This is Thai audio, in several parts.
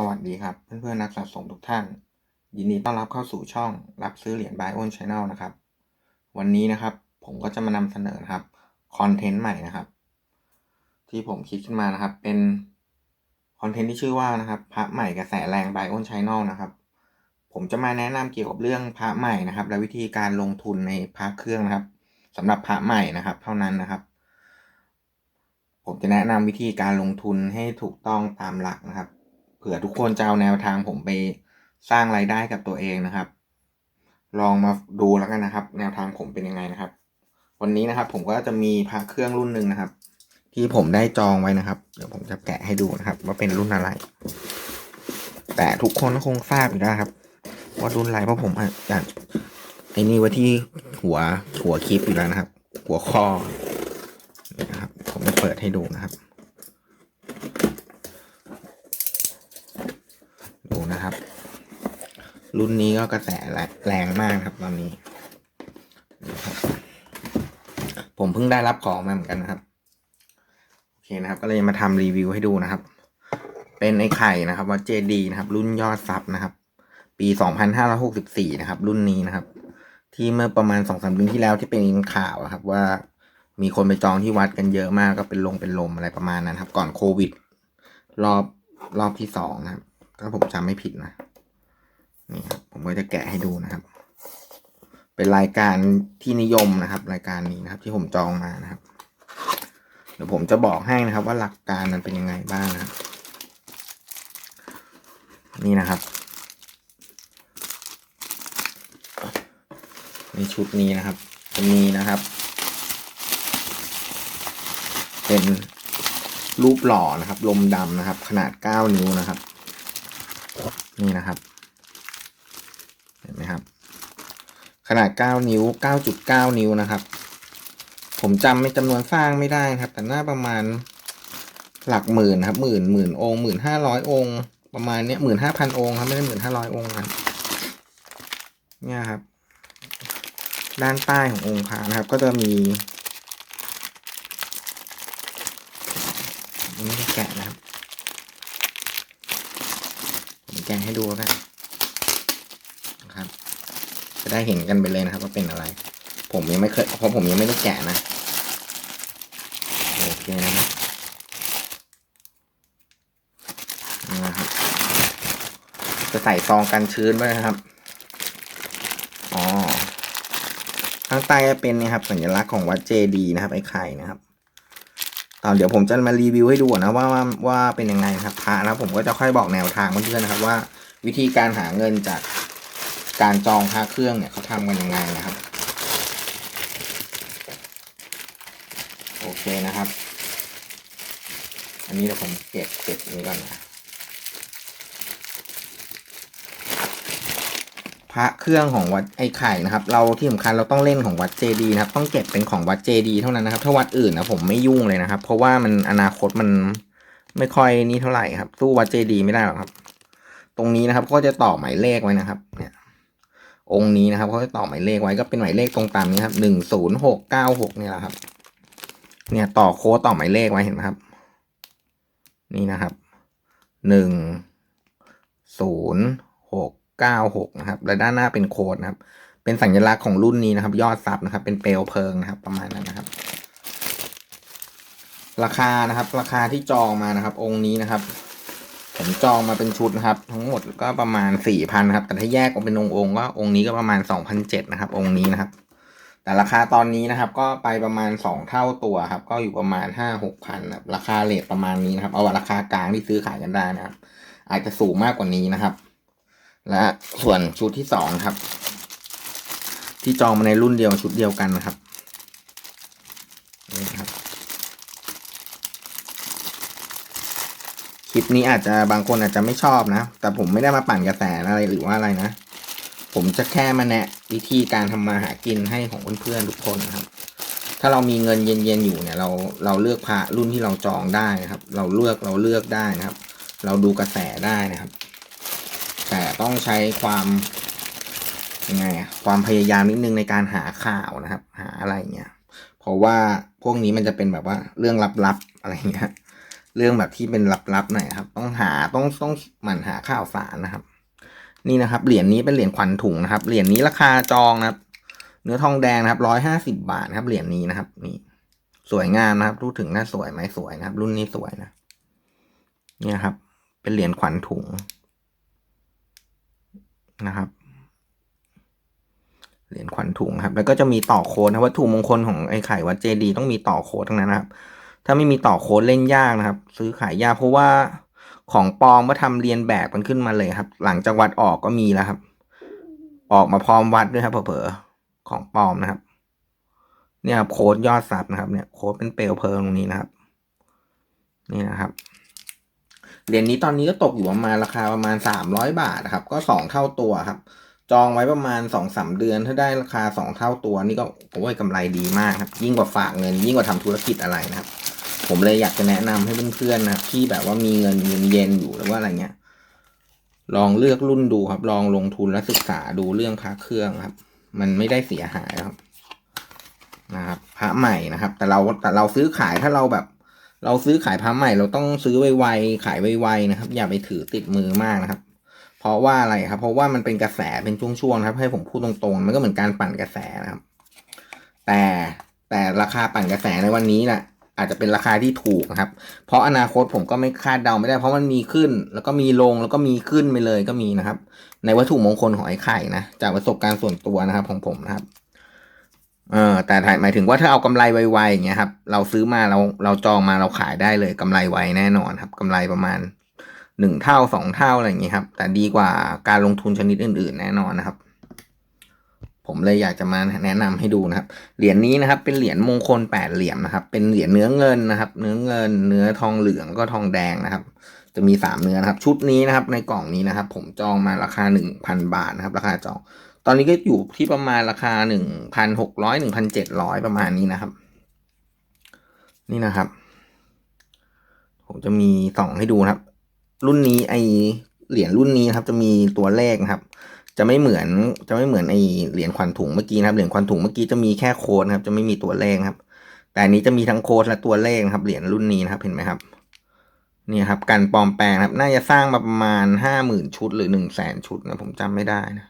สวัสดีครับ เพื่อนๆนักสะสมทุกท่าน ยินดีต้อนรับเข้าสู่ช่องรับซื้อเหรียญ Buy On Channel นะครับ วันนี้นะครับผมก็จะมานำเสนอนครับคอนเทนต์ใหม่นะครับ ที่ผมคิดขึ้นมานะครับ เป็นคอนเทนต์ที่ชื่อว่านะครับ พระใหม่กระแสแรง Buy On Channel นะครับ ผมจะมาแนะนำเกี่ยวกับเรื่องพระใหม่นะครับ และวิธีการลงทุนในพระเครื่องนะครับสำหรับพระใหม่นะครับ เท่านั้นนะครับผมจะแนะนำวิธีการลงทุนให้ถูกต้องตามหลักนะครับ เผื่อทุกคนจะเอาแนวทางผมไปสร้างรายได้กับตัวเองนะครับ ลองมาดูแล้วกันนะครับ แนวทางผมเป็นยังไงนะครับ วันนี้นะครับ ผมก็จะมีพระเครื่องรุ่นหนึ่งนะครับ ที่ผมได้จองไว้นะครับ เดี๋ยวผมจะแกะให้ดูนะครับ ว่าเป็นรุ่นอะไร แต่ทุกคนก็คงทราบอยู่แล้วครับ ว่ารุ่นอะไรเพราะผมอาจจะไอ้นี่ไว้ที่หัวหัวคลิปอยู่แล้วนะครับ หัวข้อนะครับ ผมจะเปิดให้ดูนะครับ ดู นะครับ รุ่นนี้ก็กระแสแรงมากครับตอนนี้ ผมเพิ่งได้รับของมาเหมือนกันนะครับ โอเคนะครับ ก็เลยมาทำรีวิวให้ดูนะครับ เป็นไอ้ไข่นะครับว่าเจดีนะครับ รุ่นยอดซับนะครับ ปีสองพันห้าร้อยหกสิบสี่นะครับ รุ่นนี้นะครับ ที่เมื่อประมาณสองสามเดือนที่แล้วที่เป็นข่าวครับ ว่ามีคนไปจองที่วัดกันเยอะมากก็เป็นลงเป็นลมอะไรประมาณนั้นครับ ก่อนโควิด รอบรอบที่สองนะครับ ถ้าผมจำไม่ผิดนะ นี่ครับ ผมก็จะแกะให้ดูนะครับ เป็นรายการที่นิยมนะครับ รายการนี้นะครับ ที่ผมจองมานะครับ เดี๋ยวผมจะบอกให้นะครับ ว่าหลักการมันเป็นยังไงบ้างนะครับนี่นะครับในชุดนี้นะครับจะมีนะครับ เป็นรูปหล่อนะครับ ลมดำนะครับ ขนาด 9 นิ้วนะครับ นี่นะครับ เห็นไหมครับ ขนาด 9 นิ้ว 9.9 นิ้วนะครับ ผมจำไม่จำนวนสร้างไม่ได้ครับ แต่น่าประมาณหลักหมื่นครับหมื่นหมื่นองค์หมื่นห้าร้อยองค์ประมาณเนี้ยหมื่นห้าพันองค์ครับไม่ได้หมื่นห้าร้อยองค์นะครับเนี่ยครับ ด้านใต้ขององค์พระนะครับ ก็จะมีไม่ได้แกะนะครับ แกะให้ดูแล้วกันนะครับ จะได้เห็นกันไปเลยนะครับ ว่าเป็นอะไร ผมยังไม่เคยเพราะผมยังไม่ได้แกะนะโอเคนะครับนะครับ จะใส่ซองกันชื้นไว้นะครับอ๋อข้างใต้จะเป็นนะครับสัญลักษณ์ของวัดเจดีย์นะครับไอ้ไข่นะครับ อนเดี๋ยวผมจะมารีวิวให้ดูนะว่าว่าว่าเป็นยังไงครับพระนะผมก็จะค่อยบอกแนวทางเพื่อนๆนะครับว่า วิธีการหาเงินจากการจองพระเครื่องเนี่ยเขาทำกันยังไงนะครับ โอเคนะครับ อันนี้เดี๋ยวผมเก็บเก็บนี้ก่อนนะ พระเครื่องของวัดไอ้ไข่นะครับ เราที่สำคัญเราต้องเล่นของวัดเจดีนะครับ ต้องเก็บเป็นของวัดเจดีเท่านั้นนะครับ ถ้าวัดอื่นนะผมไม่ยุ่งเลยนะครับ เพราะว่ามันอนาคตมันไม่ค่อยนี่เท่าไหร่ครับสู้วัดเจดีไม่ได้หรอกครับ ตรงนี้นะครับก็จะต่อหมายเลขไว้นะครับ เนี่ย องค์นี้นะครับเขาจะต่อหมายเลขไว้ก็เป็นหมายเลขตรงตามนี้ครับหนึ่งศูนย์หกเก้าหกเนี่ยแหละครับ เนี่ยต่อโค้ดต่อหมายเลขไว้เห็นไหมครับ นี่นะครับหนึ่งศูนย์หก เก้าหกนะครับและด้านหน้าเป็นโค้ดนะครับ เป็นสัญลักษณ์ของรุ่นนี้นะครับ ยอดซับนะครับ เป็นเปลวเพลิงนะครับ ประมาณนั้นนะครับ ราคานะครับ ราคาที่จองมานะครับ องค์นี้นะครับ ผมจองมาเป็นชุดนะครับ ทั้งหมดก็ประมาณสี่พันครับแต่ถ้าแยกออกเป็นองค์องค์ก็องค์นี้ก็ประมาณสองพันเจ็ดนะครับ องค์นี้นะครับ แต่ราคาตอนนี้นะครับ ก็ไปประมาณสองเท่าตัวครับ ก็อยู่ประมาณห้าหกพันครับราคาเลทประมาณนี้นะครับ เอาราคากลางที่ซื้อขายกันได้นะครับ อาจจะสูงมากกว่านี้นะครับ และส่วนชุดที่สองครับ ที่จองมาในรุ่นเดียวชุดเดียวกันนะครับนี่ครับ คลิปนี้อาจจะบางคนอาจจะไม่ชอบนะ แต่ผมไม่ได้มาปั่นกระแสอะไรหรือว่าอะไรนะ ผมจะแค่มาแนะวิธีการทำมาหากินให้ของเพื่อนๆทุกคนนะครับ ถ้าเรามีเงินเย็นๆอยู่เนี่ย เราเราเลือกพระรุ่นที่เราจองได้นะครับ เราเลือกเราเลือกได้นะครับ เราดูกระแสได้นะครับ แต่ต้องใช้ความยังไงความพยายามนิดนึงในการหาข่าวนะครับ หาอะไรเงี้ยเพราะว่าพวกนี้มันจะเป็นแบบว่าเรื่องลับๆอะไรเงี้ยเรื่องแบบที่เป็นลับๆหน่อยครับ ต้องหาต้องต้องหมั่นหาข่าวสารนะครับ นี่นะครับเหรียญนี้เป็นเหรียญขวัญถุงนะครับเหรียญนี้ราคาจองนะครับ เนื้อทองแดงนะครับร้อยห้าสิบาทครับเหรียญนี้นะครับนี่สวยงามนะครับรู้ถึงน่าสวยไหมสวยนะครับ รุ่นนี้สวยนะ เนี่ยครับ เป็นเหรียญขวัญถุง นะครับ เหรียญขวัญถุงครับ แล้วก็จะมีต่อโค้ดนะวัตถุมงคลของไอ้ไข่วัดเจดีต้องมีต่อโค้ดทั้งนั้นนะครับ ถ้าไม่มีต่อโค้ดเล่นยากนะครับ ซื้อขายยากเพราะว่าของปลอมมาทำเรียนแบบมันขึ้นมาเลยครับ หลังจากวัดออกก็มีแล้วครับ ออกมาพร้อมวัดด้วยครับเผลอๆของปลอมนะครับ เนี่ยโค้ดยอดซับนะครับเนี่ยโค้ดเป็นเปลวเพลิงตรงนี้นะครับ นี่นะครับ เหรียญนี้ตอนนี้ก็ตกอยู่ประมาณราคาประมาณสามร้อยบาทนะครับ ก็สองเท่าตัวครับ จองไว้ประมาณสองสามเดือนถ้าได้ราคาสองเท่าตัวนี่ก็โอ้ยกำไรดีมากครับ ยิ่งกว่าฝากเงิน ยิ่งกว่าทำธุรกิจอะไรนะครับ ผมเลยอยากจะแนะนำให้เพื่อนๆนะครับที่แบบว่ามีเงินเงินเย็นอยู่หรือว่าอะไรเงี้ยลองเลือกรุ่นดูครับ ลองลงทุนและศึกษาดูเรื่องพระเครื่องครับ มันไม่ได้เสียหายครับนะครับพระใหม่นะครับ แต่เราแต่เราซื้อขายถ้าเราแบบ เราซื้อขายพระใหม่เราต้องซื้อไวๆขายไวๆนะครับ อย่าไปถือติดมือมากนะครับ เพราะว่าอะไรครับ เพราะว่ามันเป็นกระแสเป็นช่วงๆครับ ให้ผมพูดตรงๆ มันก็เหมือนการปั่นกระแสนะครับ แต่แต่ราคาปั่นกระแสในวันนี้แหละอาจจะเป็นราคาที่ถูกนะครับ เพราะอนาคตผมก็ไม่คาดเดาไม่ได้ เพราะมันมีขึ้น แล้วก็มีลงแล้วก็มีขึ้นไปเลยก็มีนะครับ ในวัตถุมงคลของไอ้ไข่นะจากประสบการณ์ส่วนตัวนะครับของผมนะครับ เออแต่หมายถึงว่าถ้าเอากำไรไวๆอย่างเงี้ยครับ เราซื้อมาเราเราจองมาเราขายได้เลยกำไรไวแน่นอนครับกำไรประมาณหนึ่งเท่าสองเท่าอะไรอย่างเงี้ยครับ แต่ดีกว่าการลงทุนชนิดอื่น ๆ แน่นอนนะครับ ผมเลยอยากจะมาแนะนำให้ดูนะครับ เหรียญนี้นะครับ เป็นเหรียญมงคลแปดเหลี่ยมนะครับ เป็นเหรียญเนื้อเงินนะครับ เนื้อเงิน เนื้อทองเหลืองก็ทองแดงนะครับ จะมีสามเนื้อนะครับ ชุดนี้นะครับ ในกล่องนี้นะครับ ผมจองมาราคาหนึ่งพันบาทนะครับ ราคาจอง ตอนนี้ก็อยู่ที่ประมาณราคาหนึ่งพันหกร้อยหนึ่งพันเจ็ดร้อยประมาณนี้นะครับ นี่นะครับ ผมจะมีสองให้ดูนะครับ รุ่นนี้ไอเหรียญรุ่นนี้นะครับ จะมีตัวเลขนะครับ จะไม่เหมือนจะไม่เหมือนไอเหรียญควันถุงเมื่อกี้นะครับเหรียญควันถุงเมื่อกี้จะมีแค่โค้ดนะครับ จะไม่มีตัวเลขครับ แต่อันนี้จะมีทั้งโค้ดและตัวเลขครับ เหรียญรุ่นนี้นะครับ เห็นไหมครับนี่ครับการปลอมแปลงครับ น่าจะสร้างมาประมาณห้าหมื่นชุดหรือหนึ่งแสนชุดนะผมจำไม่ได้นะ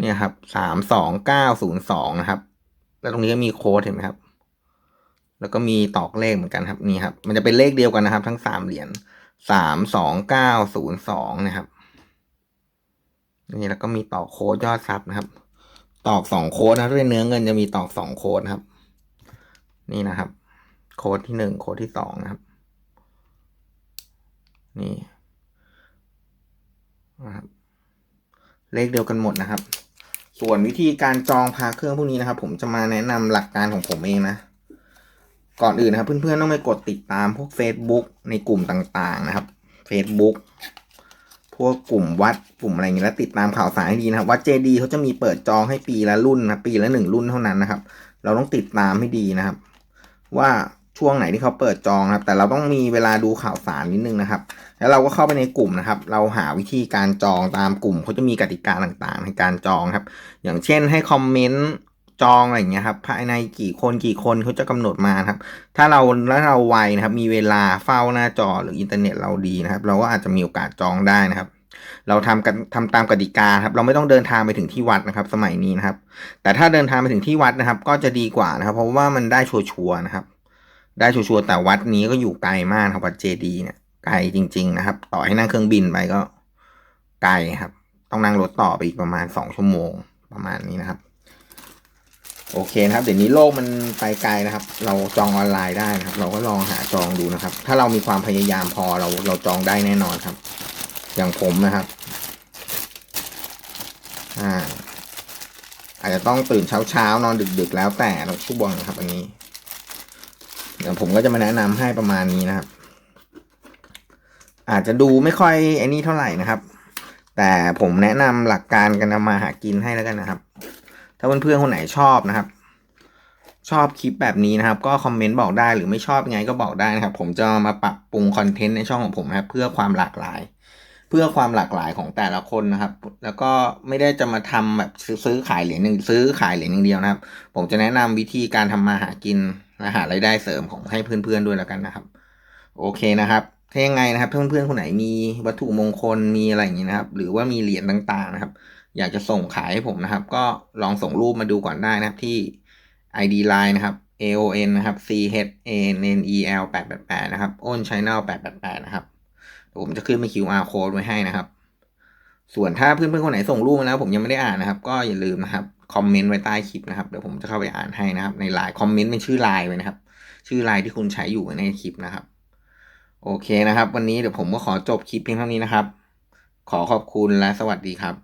เนี่ยครับสามสองเก้าศูนย์สองนะครับ แล้วตรงนี้ก็มีโค้ดเห็นไหมครับ แล้วก็มีตอกเลขเหมือนกันครับนี่ครับ มันจะเป็นเลขเดียวกันนะครับ ทั้งสามเหรียญสามสองเก้าศูนย์สองนะครับนี่แล้วก็มีตอกโค้ดยอดซับนะครับ ตอกสองโค้ดนะถ้าเป็นเนื้อเงินจะมีตอกสองโค้ดนะครับ นี่นะครับ โค้ดที่หนึ่งโค้ดที่สองนะครับ นี่นะครับเลขเดียวกันหมดนะครับ ส่วนวิธีการจองพาเครื่องพวกนี้นะครับ ผมจะมาแนะนำหลักการของผมเองนะ ก่อนอื่นนะครับ เพื่อนๆต้องไปกดติดตามพวก Facebook ในกลุ่มต่างๆนะครับ Facebook พวกกลุ่มวัดกลุ่มอะไรอย่างนี้แล้วติดตามข่าวสารให้ดีนะครับวัดเจดีเขาจะมีเปิดจองให้ปีละรุ่นนะปีละหนึ่งรุ่นเท่านั้นนะครับ เราต้องติดตามให้ดีนะครับ ว่า ช่วงไหนที่เขาเปิดจองครับ แต่เราต้องมีเวลาดูข่าวสารนิดนึงนะครับ แล้วเราก็เข้าไปในกลุ่มนะครับ เราหาวิธีการจองตามกลุ่มเขาจะมีกติกาต่างๆ ในการจองครับ อย่างเช่นให้คอมเมนต์จองอะไรอย่างเงี้ยครับภายในกี่คนกี่คนเขาจะกำหนดมาครับ ถ้าเราแล้วเราไวนะครับ มีเวลาเฝ้าหน้าจอหรืออินเทอร์เน็ตเราดีนะครับ เราก็อาจจะมีโอกาสจองได้นะครับ เราทำกันทำตามกติกาครับ เราไม่ต้องเดินทางไปถึงที่วัดนะครับ สมัยนี้นะครับ แต่ถ้าเดินทางไปถึงที่วัดนะครับ ก็จะดีกว่านะครับ เพราะว่ามันได้ชัวร์นะครับ ได้ชัวร์แต่วัดนี้ก็อยู่ไกลมากครับวัดเจดีเนี่ยไกลจริง ๆ นะครับ ต่อให้นั่งเครื่องบินไปก็ไกลครับ ต้องนั่งรถต่อไปอีกประมาณสองชั่วโมงประมาณนี้นะครับ โอเคนะครับ เดี๋ยวนี้โลกมันไปไกลนะครับ เราจองออนไลน์ได้นะครับ เราก็ลองหาจองดูนะครับ ถ้าเรามีความพยายามพอเราเราจองได้แน่นอนครับ อย่างผมนะครับอ่าอาจจะต้องตื่นเช้าเช้านอนดึกๆ แล้วแต่เราช่วงนะครับอันนี้ เดี๋ยวผมก็จะมาแนะนำให้ประมาณนี้นะครับ อาจจะดูไม่ค่อยไอ้นี่เท่าไหร่นะครับ แต่ผมแนะนำหลักการการทำมาหากินให้แล้วกันนะครับ ถ้าเพื่อนๆคนไหนชอบนะครับ ชอบคลิปแบบนี้นะครับ ก็คอมเมนต์บอกได้หรือไม่ชอบยังไงก็บอกได้นะครับ ผมจะมาปรับปรุงคอนเทนต์ในช่องของผมนะครับ เพื่อความหลากหลายเพื่อความหลากหลายของแต่ละคนนะครับ แล้วก็ไม่ได้จะมาทำแบบซื้อขายเหรียญหนึ่งซื้อขายเหรียญอย่งเดียวนะครับ ผมจะแนะนำวิธีการทำมาหากิน และหารายได้เสริมของให้เพื่อนๆด้วยแล้วกันนะครับ โอเคนะครับถ้ายังไงนะครับ เพื่อนๆคนไหนมีวัตถุมงคลมีอะไรอย่างนี้นะครับ หรือว่ามีเหรียญต่างๆนะครับ อยากจะส่งขายให้ผมนะครับ ก็ลองส่งรูปมาดูก่อนได้นะครับที่ ID Line นะครับ AON นะครับ C H A N N E L 888นะครับ on channel 888นะครับผมจะขึ้นเป็น QR code ไว้ให้นะครับ ส่วนถ้าเพื่อนๆคนไหนส่งรูปมาแล้ว ผมยังไม่ได้อ่านนะครับ ก็อย่าลืมนะครับคอมเมนต์ไว้ใต้คลิปนะครับเดี๋ยวผมจะเข้าไปอ่านให้นะครับ ในไลน์คอมเมนต์เป็นชื่อไลน์ไว้นะครับ ชื่อไลน์ที่คุณใช้อยู่ในคลิปนะครับ โอเคนะครับ วันนี้เดี๋ยวผมก็ขอจบคลิปเพียงเท่านี้นะครับ ขอขอบคุณและสวัสดีครับ